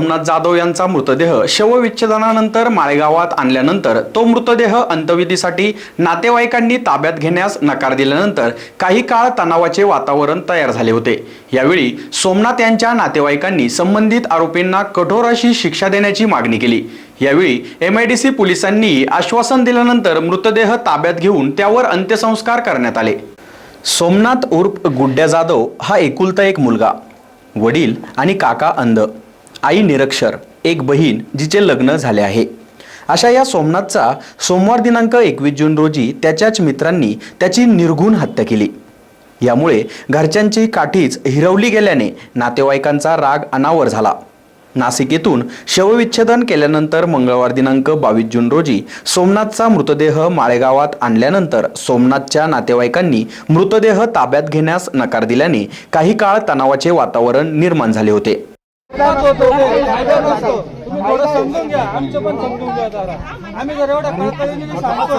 सोमनाथ जाधव यांचा मृतदेह शवविच्छेदनानंतर माळेगावात आणल्यानंतर तो मृतदेह अंत्यविधीसाठी नातेवाईकांनी ताब्यात घेण्यास नकार दिल्यानंतर काही काळ तणावाचे वातावरण तयार झाले होते. यावेळी सोमनाथ यांच्या नातेवाईकांनी संबंधित आरोपींना कठोर अशी शिक्षा देण्याची मागणी केली. यावेळी एम आय डी सी पोलिसांनी आश्वासन दिल्यानंतर मृतदेह ताब्यात घेऊन त्यावर अंत्यसंस्कार करण्यात आले. सोमनाथ उर्फ गुड्ड्या जाधव हा एकुलता एक मुलगा. वडील आणि काका अंध. आई निरक्षर एक बहीण जिचे लग्न झाले आहे. अशा या सोमनाथचा सोमवार दिनांक एकवीस जून रोजी त्याच्याच मित्रांनी त्याची निर्घुण हत्या केली. यामुळे घरच्यांची काठीच हिरवली गेल्याने नातेवाईकांचा राग अनावर झाला. नाशिक येथून शवविच्छेदन केल्यानंतर मंगळवार दिनांक बावीस जून रोजी सोमनाथचा मृतदेह माळेगावात आणल्यानंतर सोमनाथच्या नातेवाईकांनी मृतदेह ताब्यात घेण्यास नकार दिल्याने काही काळ तणावाचे वातावरण निर्माण झाले होते. समजून घ्या आमचं पण समजून घ्या जरा आम्ही जर एवढ्या कळकळीने सांगतो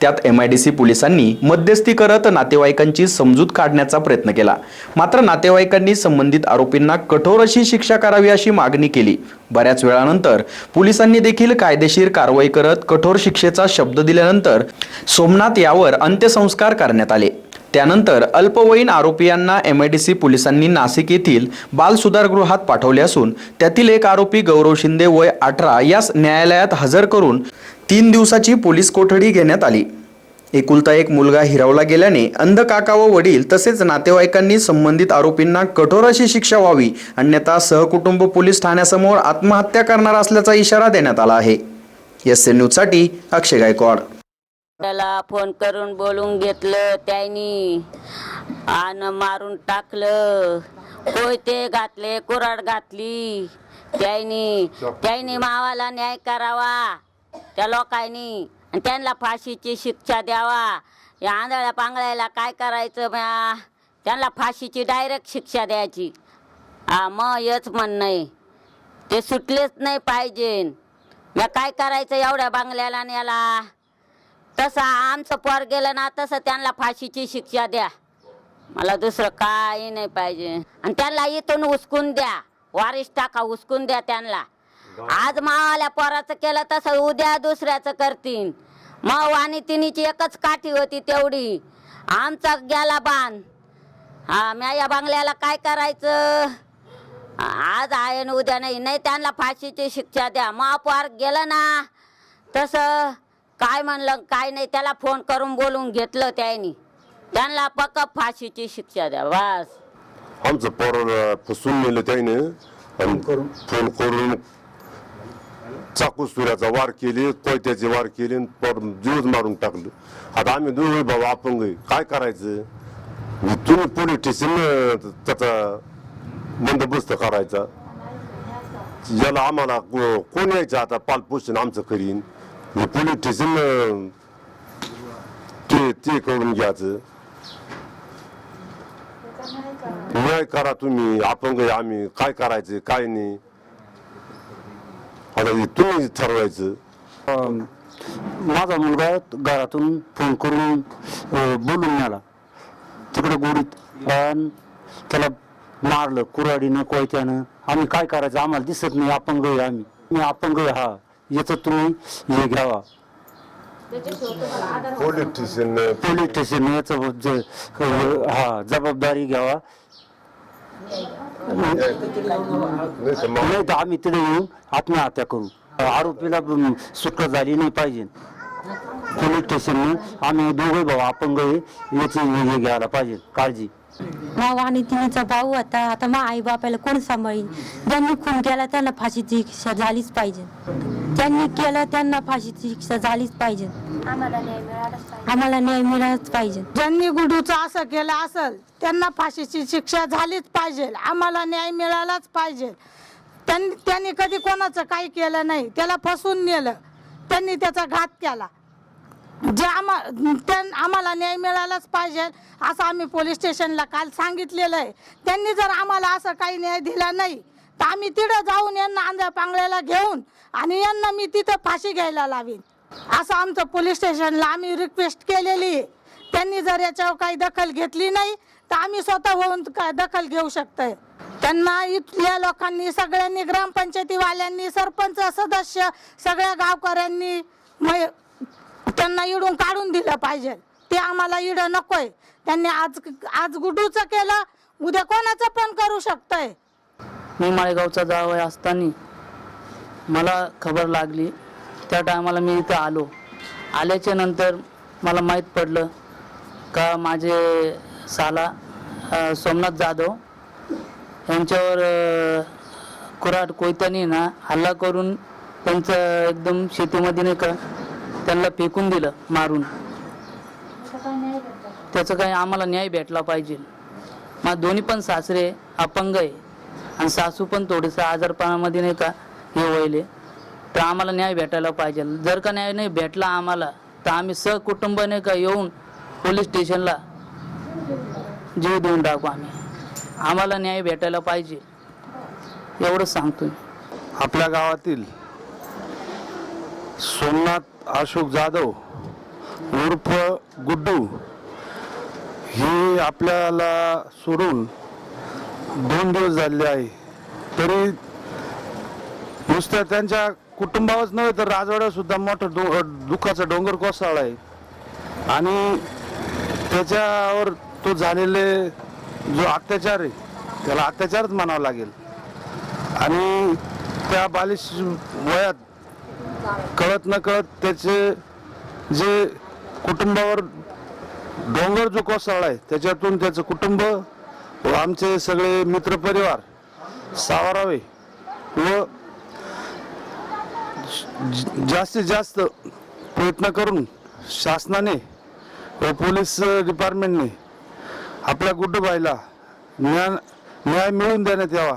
त्यात एम आय डी सी पोलिसांनी मध्यस्थी करत नातेवाईकांची समजूत काढण्याचा प्रयत्न केला. मात्र नातेवाईकांनी संबंधित आरोपींना कठोर अशी शिक्षा करावी अशी मागणी केली. बऱ्याच वेळानंतर पोलिसांनी देखील कायदेशीर कारवाई करत कठोर शिक्षेचा शब्द दिल्यानंतर सोमनाथ यावर अंत्यसंस्कार करण्यात आले. त्यानंतर अल्पवयीन आरोपीयांना एम आय डी सी पोलिसांनी नाशिक येथील बाल सुधारगृहात पाठवले असून त्यातील एक आरोपी गौरव शिंदे वय अठरा यास न्यायालयात हजर करून तीन दिवसाची पोलीस कोठडी घेण्यात आली. एकुलता एक मुलगा हिरावला गेल्याने अंध काका व वडील तसेच नातेवाईकांनी संबंधित आरोपींना कठोर अशी शिक्षा व्हावी अन्यथा सहकुटुंब पोलीस ठाण्यासमोर आत्महत्या करणार असल्याचा इशारा देण्यात आला आहे. एस एन न्यूजसाठी अक्षय गायकवाड. त्याला फोन करून बोलून घेतलं त्यांनी आणि मारून टाकलं. कोयते घातले कुराड घातली. त्यांनी त्यांनी मावाला न्याय करावा. त्या लोकांनी आणि त्यांना फाशीची शिक्षा द्यावा. या आंधळ्या पांगळ्याला काय करायचं म्या? त्यांना फाशीची डायरेक्ट शिक्षा द्यायची. हा मग हेच म्हणणं आहे ते सुटलेच नाही पाहिजे म्या काय करायचं एवढ्या बांगल्याला आणि याला तसं आमचं पोर गेलं ना तसं त्यांना फाशीची शिक्षा द्या. मला दुसरं काही नाही पाहिजे. आणि त्यांना इथून उचकून द्या. वारिस टाका उचकून द्या त्यांना. आज मावाल्या पोराचं केलं तसं उद्या दुसऱ्याचं करतीन मग आणि तिनीची एकच काठी होती तेवढी. आमचा गेला बांध हा म्या या बांगल्याला काय करायचं? आज आहे ना उद्या नाही. नाही त्यांना फाशीची शिक्षा द्या. महापौर गेलं ना तसं काय म्हणलं काय नाही त्याला फोन करून बोलून घेतलं त्यांनी. त्यांना पक्क फाशीची शिक्षा द्या बस. आमचं पोराला फसवून नेलं त्याने. आणि फोन करून? चाकू सुऱ्याचा वार केले कोयत्याचे वार केले आणि पोर जीवच मारून टाकलं. आता आम्ही दोघे बाबा अपंग आहे. काय करायचं? तुम्ही पोलीस स्टेशन त्याचा बंदोबस्त करायचा. याला आम्हाला को- कोण यायचं आता? पालपोषण आमचं करीन. हे पोलीस ते ते करून घ्यायचं न्याय करा तुम्ही आपण आहे आम्ही काय करायचं काय नाही आता हे तुम्ही ठरवायचं अं, माझा मुलगा घरातून फोन करून अं, बोलून आला तिकडे गोडीत अन् त्याला मारलं कुऱ्हाडीनं कोयत्यानं आम्ही काय करायचं आम्हाला दिसत नाही अपंग आहे आम्ही मी अपंग आहे हा याचं तुम्ही हे घ्यावा पोलीस स्टेशन पोलीस स्टेशन याचं ज- हा जबाबदारी घ्यावा. नाही तर मग? नाही तर आम्ही तिथे येऊन आत्महत्या करू. आरोपीला अं, सुटका झाली नाही पाहिजे. पोलीस स्टेशनने आम्ही दोघे भाऊ अपंग आहे याची हे घ्यायला पाहिजे काळजी. भाऊ आणि तिनेचा भाऊ होता आता मा आई बापाला कोण सांभाळीन? ज्यांनी खून केला त्यांना फाशीची शिक्षा झालीच पाहिजे. ज्यांनी केलं त्यांना फाशीची शिक्षा झालीच पाहिजे. आम्हाला न्याय मिळालाच पाहिजे. ज्यांनी गुडूचं असं केलं असेल त्यांना फाशीची शिक्षा झालीच पाहिजे. आम्हाला न्याय मिळालाच पाहिजे. त्यांनी त्यांनी कधी कोणाचं काही केलं नाही. त्याला फसवून नेलं. त्यांनी त्याचा घात केला. जे आम्हा त्यां आम्हाला न्याय मिळालाच पाहिजे असं आम्ही पोलीस स्टेशनला काल सांगितलेलं आहे. त्यांनी जर आम्हाला असं काही न्याय दिला नाही तर आम्ही तिथं जाऊन यांना आंध्या पांगळ्याला घेऊन आणि यांना मी तिथं फाशी घ्यायला लावीन. असं आमचं पोलीस स्टेशनला आम्ही रिक्वेस्ट केलेली आहे. त्यांनी जर याच्यावर काही दखल घेतली नाही तर आम्ही स्वतः होऊन का- दखल घेऊ शकतोय. त्यांना इथल्या लोकांनी सगळ्यांनी ग्रामपंचायतीवाल्यांनी सरपंच सदस्य सगळ्या गावकऱ्यांनी मग त्यांना इडून काढून दिलं पाहिजे. ते आम्हाला इड नकोय. त्यांनी आज आज गुडूचं केलं उद्या कोणाचं पण करू शकतंय. मी माळेगावचा जावय असताना मला खबर लागली. त्या टायमाला मी इथं आलो. आल्याच्यानंतर मला माहीत पडलं का माझे साला सोमनाथ जाधव यांच्यावर कुराट कुऱ्हाड कोयत्याने ना हल्ला करून त्यांचं एकदम शेतीमध्ये नाही का त्यांना फेकून दिलं मारून. त्याचं काही आम्हाला न्याय भेटला पाहिजे. मग दोन्ही पण सासरे अपंग आहे. आणि सासू पण थोडंसं आजारपणामध्ये नाही का हे व्हायले तर आम्हाला न्याय भेटायला पाहिजे. जर का न्याय नाही भेटला आम्हाला तर आम्ही सहकुटुंब नाही का येऊन पोलीस स्टेशनला जीव देऊन टाकू आम्ही. आम्हाला न्याय भेटायला पाहिजे. एवढंच सांगतो मी. आपल्या गावातील सोमनाथ अशोक जाधव उर्फ गुड्डू हे आपल्याला सोडून दोन दिवस झाले आहे. तरी नुसतं त्यांच्या कुटुंबावरच नव्हे तर राजवाड्यासुद्धा मोठं डो दुःखाचा डोंगर कोसळला आहे. आणि त्याच्यावर तो झालेले जो अत्याचार आहे त्याला अत्याचारच म्हणावा लागेल. आणि त्या बालिश वयात कळत न कळत त्याचे जे कुटुंबावर डोंगर जो कोसळला आहे त्याच्यातून त्याचं कुटुंब व आमचे सगळे मित्रपरिवार सावरावे व जास्तीत जास्त प्रयत्न करून शासनाने व पोलीस डिपार्टमेंटने आपल्या गुड्डूबाईला न्याय न्याय मिळवून देण्यात यावा.